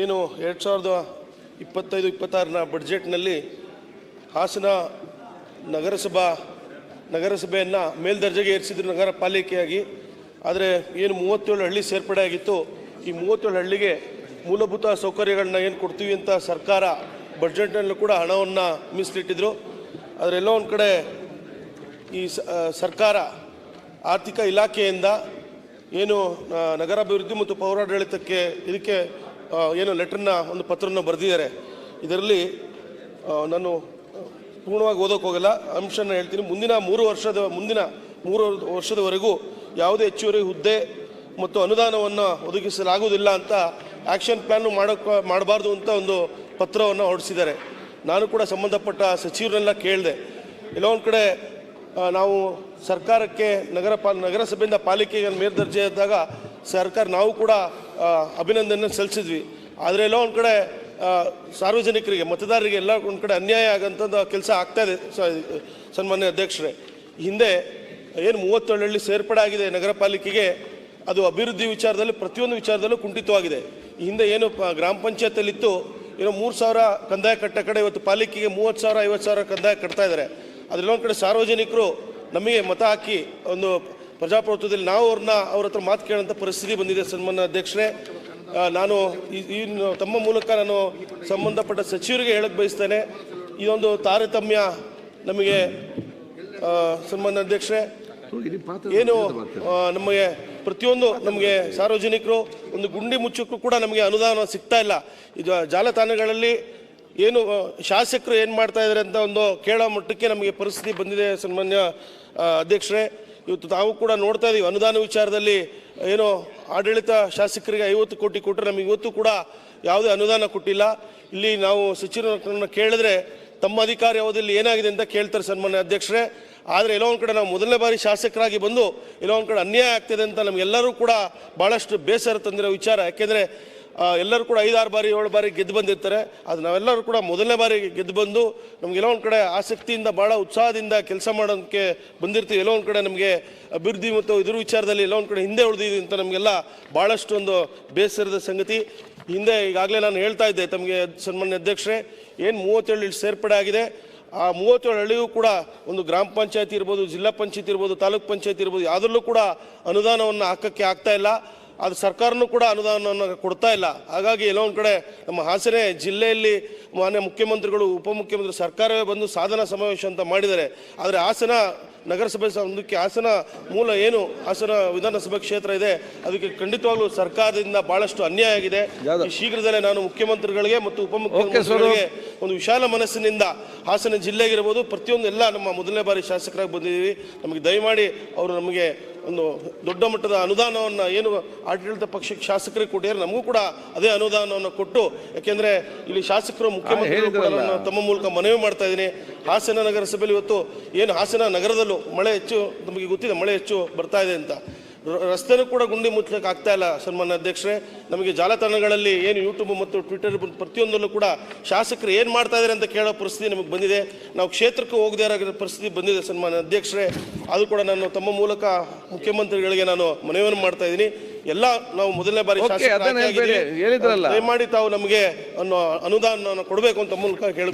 ಏನು ಎರಡು ಸಾವಿರದ ಇಪ್ಪತ್ತೈದು, ಇಪ್ಪತ್ತಾರನ ಬಡ್ಜೆಟ್ನಲ್ಲಿ ಹಾಸನ ನಗರಸಭಾ, ನಗರಸಭೆಯನ್ನು ಮೇಲ್ದರ್ಜೆಗೆ ಏರಿಸಿದ್ರು ನಗರ ಪಾಲಿಕೆಯಾಗಿ. ಆದರೆ ಏನು ಮೂವತ್ತೇಳು ಹಳ್ಳಿ ಸೇರ್ಪಡೆ ಆಗಿತ್ತು. ಈ ಮೂವತ್ತೇಳು ಹಳ್ಳಿಗೆ ಮೂಲಭೂತ ಸೌಕರ್ಯಗಳನ್ನ ಏನು ಕೊಡ್ತೀವಿ ಅಂತ ಸರ್ಕಾರ ಬಡ್ಜೆಟ್ನಲ್ಲೂ ಕೂಡ ಹಣವನ್ನು ಮೀಸಲಿಟ್ಟಿದ್ರು. ಆದರೆ ಎಲ್ಲೋ ಒಂದು ಕಡೆ ಈ ಸರ್ಕಾರ ಆರ್ಥಿಕ ಇಲಾಖೆಯಿಂದ ಏನು ನಗರಾಭಿವೃದ್ಧಿ ಮತ್ತು ಪೌರಾಡಳಿತಕ್ಕೆ ಇದಕ್ಕೆ ಏನು ಲೆಟ್ರನ್ನ ಒಂದು ಪತ್ರನ ಬರೆದಿದ್ದಾರೆ. ಇದರಲ್ಲಿ ನಾನು ಪೂರ್ಣವಾಗಿ ಓದೋಕೆ ಹೋಗಲ್ಲ. ಅಂಶನ ಹೇಳ್ತೀನಿ. ಮುಂದಿನ ಮೂರು ವರ್ಷದ, ಮುಂದಿನ ಮೂರು ವರ್ಷದವರೆಗೂ ಯಾವುದೇ ಹೆಚ್ಚುವರಿ ಹುದ್ದೆ ಮತ್ತು ಅನುದಾನವನ್ನು ಒದಗಿಸಲಾಗುವುದಿಲ್ಲ ಅಂತ ಆ್ಯಕ್ಷನ್ ಪ್ಲ್ಯಾನು ಮಾಡೋಕ್ಕೆ ಮಾಡಬಾರ್ದು ಅಂತ ಒಂದು ಪತ್ರವನ್ನು ಹೊರಡಿಸಿದ್ದಾರೆ. ನಾನು ಕೂಡ ಸಂಬಂಧಪಟ್ಟ ಸಚಿವರನ್ನೆಲ್ಲ ಕೇಳಿದೆ. ಎಲ್ಲೋ ಒಂದು ಕಡೆ ನಾವು ಸರ್ಕಾರಕ್ಕೆ ನಗರ ಪಾಲ್ ನಗರಸಭೆಯಿಂದ ಪಾಲಿಕೆಗೆ ಮೇಲ್ದರ್ಜೆ ಇದ್ದಾಗ ಸರ್ಕಾರ ನಾವು ಕೂಡ ಅಭಿನಂದನೆ ಸಲ್ಲಿಸಿದ್ವಿ. ಆದರೆ ಎಲ್ಲೋ ಒಂದು ಕಡೆ ಸಾರ್ವಜನಿಕರಿಗೆ, ಮತದಾರರಿಗೆ ಎಲ್ಲ ಒಂದು ಕಡೆ ಅನ್ಯಾಯ ಆಗಂಥದ್ದು ಕೆಲಸ ಆಗ್ತಾ ಇದೆ. ಸ- ಸನ್ಮಾನ್ಯ ಅಧ್ಯಕ್ಷರೇ. ಹಿಂದೆ ಏನು ಮೂವತ್ತೇಳು ಹಳ್ಳಿ ಸೇರ್ಪಡೆ ಆಗಿದೆ ನಗರ ಪಾಲಿಕೆಗೆ, ಅದು ಅಭಿವೃದ್ಧಿ ವಿಚಾರದಲ್ಲಿ, ಪ್ರತಿಯೊಂದು ವಿಚಾರದಲ್ಲೂ ಕುಂಠಿತವಾಗಿದೆ. ಹಿಂದೆ ಏನು ಗ್ರಾಮ ಪಂಚಾಯತಲ್ಲಿತ್ತು ಏನೋ ಮೂರು ಸಾವಿರ ಕಂದಾಯ ಕಟ್ಟ ಕಡೆ ಇವತ್ತು ಪಾಲಿಕೆಗೆ ಮೂವತ್ತು ಸಾವಿರ, ಐವತ್ತು ಸಾವಿರ ಕಂದಾಯ ಕಟ್ತಾ ಇದ್ದಾರೆ ಅದರಲ್ಲೊಂದು ಕಡೆ ಸಾರ್ವಜನಿಕರು ನಮಗೆ ಮತ ಹಾಕಿ ಒಂದು ಪ್ರಜಾಪ್ರಭುತ್ವದಲ್ಲಿ ನಾವು ಅವ್ರನ್ನ ಅವ್ರ ಹತ್ರ ಮಾತು ಕೇಳೋಂಥ ಪರಿಸ್ಥಿತಿ ಬಂದಿದೆ ಸನ್ಮಾನ್ಯ ಅಧ್ಯಕ್ಷರೇ. ನಾನು ಈ- ತಮ್ಮ ಮೂಲಕ ನಾನು ಸಂಬಂಧಪಟ್ಟ ಸಚಿವರಿಗೆ ಹೇಳಕ್ಕೆ ಬಯಸ್ತೇನೆ. ಇದೊಂದು ತಾರತಮ್ಯ ನಮಗೆ ಸನ್ಮಾನ ಸನ್ಮಾನ್ಯ ಅಧ್ಯಕ್ಷರೇ. ಏನು ನಮಗೆ ಪ್ರತಿಯೊಂದು ನಮಗೆ ಸಾರ್ವಜನಿಕರು, ಒಂದು ಗುಂಡಿ ಮುಚ್ಚಕ್ಕೂ ಕೂಡ ನಮಗೆ ಅನುದಾನ ಸಿಗ್ತಾ ಇಲ್ಲ. ಇದು ಜಾಲತಾಣಗಳಲ್ಲಿ ಏನು ಶಾಸಕರು ಏನು ಮಾಡ್ತಾ ಇದ್ದಾರೆ ಅಂತ ಒಂದು ಕೇಳೋ ಮಟ್ಟಕ್ಕೆ ನಮಗೆ ಪರಿಸ್ಥಿತಿ ಬಂದಿದೆ ಸನ್ಮಾನ್ಯ ಅಧ್ಯಕ್ಷರೇ. ಇವತ್ತು ತಾವು ಕೂಡ ನೋಡ್ತಾ ಇದ್ದೀವಿ ಅನುದಾನ ವಿಚಾರದಲ್ಲಿ, ಏನೋ ಆಡಳಿತ ಶಾಸಕರಿಗೆ ಐವತ್ತು ಕೋಟಿ ಕೊಟ್ಟರೆ ನಮಗೆ ಇವತ್ತು ಕೂಡ ಯಾವುದೇ ಅನುದಾನ ಕೊಟ್ಟಿಲ್ಲ. ಇಲ್ಲಿ ನಾವು ಸಚಿವರನ್ನ ಕೇಳಿದ್ರೆ ತಮ್ಮ ಅಧಿಕಾರ ಅವಧಿಯಲ್ಲಿ ಏನಾಗಿದೆ ಅಂತ ಕೇಳ್ತಾರೆ ಸನ್ಮಾನ್ಯ ಅಧ್ಯಕ್ಷರೇ. ಆದರೆ ಎಲ್ಲೋ ಒಂದು ಕಡೆ ನಾವು ಮೊದಲನೇ ಬಾರಿ ಶಾಸಕರಾಗಿ ಬಂದು ಎಲ್ಲೋ ಒಂದು ಕಡೆ ಅನ್ಯಾಯ ಆಗ್ತಿದೆ ಅಂತ ನಮಗೆಲ್ಲರೂ ಕೂಡ ಭಾಳಷ್ಟು ಬೇಸರ ತಂದಿರೋ ವಿಚಾರ. ಯಾಕೆಂದರೆ ಎಲ್ಲರೂ ಕೂಡ ಐದಾರು ಬಾರಿ, ಏಳು ಬಾರಿ ಗೆದ್ದು ಬಂದಿರ್ತಾರೆ. ಅದು ನಾವೆಲ್ಲರೂ ಕೂಡ ಮೊದಲನೇ ಬಾರಿ ಗೆದ್ದು ಬಂದು ನಮಗೆಲ್ಲೋ ಒಂದು ಕಡೆ ಆಸಕ್ತಿಯಿಂದ ಭಾಳ ಉತ್ಸಾಹದಿಂದ ಕೆಲಸ ಮಾಡೋದಕ್ಕೆ ಬಂದಿರ್ತೀವಿ. ಎಲ್ಲೋ ಒಂದು ಕಡೆ ನಮಗೆ ಅಭಿವೃದ್ಧಿ ಮತ್ತು ಇದ್ರ ವಿಚಾರದಲ್ಲಿ ಎಲ್ಲೋ ಒಂದು ಕಡೆ ಹಿಂದೆ ಉಳಿದಿದೆ ಅಂತ ನಮಗೆಲ್ಲ ಭಾಳಷ್ಟು ಒಂದು ಬೇಸರದ ಸಂಗತಿ. ಹಿಂದೆ ಈಗಾಗಲೇ ನಾನು ಹೇಳ್ತಾ ಇದ್ದೆ ತಮಗೆ, ಸನ್ಮಾನ್ಯ ಅಧ್ಯಕ್ಷರೇ, ಏನು ಮೂವತ್ತೇಳು ಇಲ್ಲಿ ಸೇರ್ಪಡೆ ಆಗಿದೆ. ಆ ಮೂವತ್ತೇಳು ಹಳ್ಳಿಯೂ ಕೂಡ ಒಂದು ಗ್ರಾಮ ಪಂಚಾಯತಿ ಇರ್ಬೋದು, ಜಿಲ್ಲಾ ಪಂಚಾಯತಿ ಇರ್ಬೋದು, ತಾಲೂಕ್ ಪಂಚಾಯತಿ ಇರ್ಬೋದು, ಯಾವುದರಲ್ಲೂ ಕೂಡ ಅನುದಾನವನ್ನು ಹಾಕೋಕ್ಕೆ ಆಗ್ತಾ ಇಲ್ಲ. ಅದು ಸರ್ಕಾರನೂ ಕೂಡ ಅನುದಾನವನ್ನು ಕೊಡ್ತಾ ಇಲ್ಲ. ಹಾಗಾಗಿ ಎಲ್ಲೋ ಒಂದು ಕಡೆ ನಮ್ಮ ಹಾಸನ ಜಿಲ್ಲೆಯಲ್ಲಿ ಮಾನ್ಯ ಮುಖ್ಯಮಂತ್ರಿಗಳು ಉಪಮುಖ್ಯಮಂತ್ರಿ ಸರ್ಕಾರವೇ ಬಂದು ಸಾಧನಾ ಸಮಾವೇಶ ಅಂತ ಮಾಡಿದ್ದಾರೆ. ಆದರೆ ಹಾಸನ ನಗರಸಭೆ ಒಂದಕ್ಕೆ ಹಾಸನ ಮೂಲ ಏನು? ಹಾಸನ ವಿಧಾನಸಭೆ ಕ್ಷೇತ್ರ ಇದೆ. ಅದಕ್ಕೆ ಖಂಡಿತವಾಗ್ಲೂ ಸರ್ಕಾರದಿಂದ ಬಹಳಷ್ಟು ಅನ್ಯಾಯ ಆಗಿದೆ. ಶೀಘ್ರದಲ್ಲೇ ನಾನು ಮುಖ್ಯಮಂತ್ರಿಗಳಿಗೆ ಮತ್ತು ಉಪಮುಖ್ಯಮಂತ್ರಿಗಳಿಗೆ ಒಂದು ವಿಶಾಲ ಮನಸ್ಸಿನಿಂದ ಹಾಸನ ಜಿಲ್ಲೆಗಿರ್ಬೋದು ಪ್ರತಿಯೊಂದು ಎಲ್ಲ ನಮ್ಮ ಮೊದಲನೇ ಬಾರಿ ಶಾಸಕರಾಗಿ ಬಂದಿದ್ದೀವಿ. ನಮಗೆ ದಯಮಾಡಿ ಅವರು ನಮಗೆ ಒಂದು ದೊಡ್ಡ ಮಟ್ಟದ ಅನುದಾನವನ್ನು ಏನು ಆಡಳಿತ ಪಕ್ಷಕ್ಕೆ ಶಾಸಕರಿಗೆ ಕೊಟ್ಟಿದ್ದಾರೆ ನಮಗೂ ಕೂಡ ಅದೇ ಅನುದಾನವನ್ನು ಕೊಟ್ಟು ಯಾಕೆಂದರೆ ಇಲ್ಲಿ ಶಾಸಕರು ಮುಖ್ಯಮಂತ್ರಿಗಳು ಕೂಡ ತಮ್ಮ ಮೂಲಕ ಮನವಿ ಮಾಡ್ತಾ ಇದ್ದೀನಿ. ಹಾಸನ ನಗರಸಭೆಯಲ್ಲಿ ಇವತ್ತು ಏನು ಹಾಸನ ನಗರದಲ್ಲೂ ಮಳೆ ಹೆಚ್ಚು ನಮಗೆ ಗೊತ್ತಿದೆ ಮಳೆ ಹೆಚ್ಚು ಬರ್ತಾ ಇದೆ ಅಂತ. ರಸ್ತೆನೂ ಕೂಡ ಗುಂಡಿ ಮುಚ್ಚಲಿಕ್ಕೆ ಆಗ್ತಾ ಇಲ್ಲ ಸನ್ಮಾನ್ಯ ಅಧ್ಯಕ್ಷರೇ. ನಮಗೆ ಜಾಲತಾಣಗಳಲ್ಲಿ ಏನು ಯೂಟ್ಯೂಬ್ ಮತ್ತು ಟ್ವಿಟರ್ ಪ್ರತಿಯೊಂದರಲ್ಲೂ ಕೂಡ ಶಾಸಕರು ಏನು ಮಾಡ್ತಾ ಇದ್ದಾರೆ ಅಂತ ಕೇಳೋ ಪರಿಸ್ಥಿತಿ ನಮಗೆ ಬಂದಿದೆ. ನಾವು ಕ್ಷೇತ್ರಕ್ಕೆ ಹೋಗದೇ ಇರೋ ಪರಿಸ್ಥಿತಿ ಬಂದಿದೆ ಸನ್ಮಾನ್ಯ ಅಧ್ಯಕ್ಷರೇ. ಅದು ಕೂಡ ನಾನು ತಮ್ಮ ಮೂಲಕ ಮುಖ್ಯಮಂತ್ರಿಗಳಿಗೆ ನಾನು ಮನವಿಯನ್ನು ಮಾಡ್ತಾ ಇದ್ದೀನಿ. ಎಲ್ಲ ನಾವು ಮೊದಲನೇ ಬಾರಿ. ದಯಮಾಡಿ ತಾವು ನಮಗೆ ಅನ್ನೋ ಅನುದಾನವನ್ನು ಕೊಡಬೇಕು ಅಂತ ಮೂಲಕ ಕೇಳಿ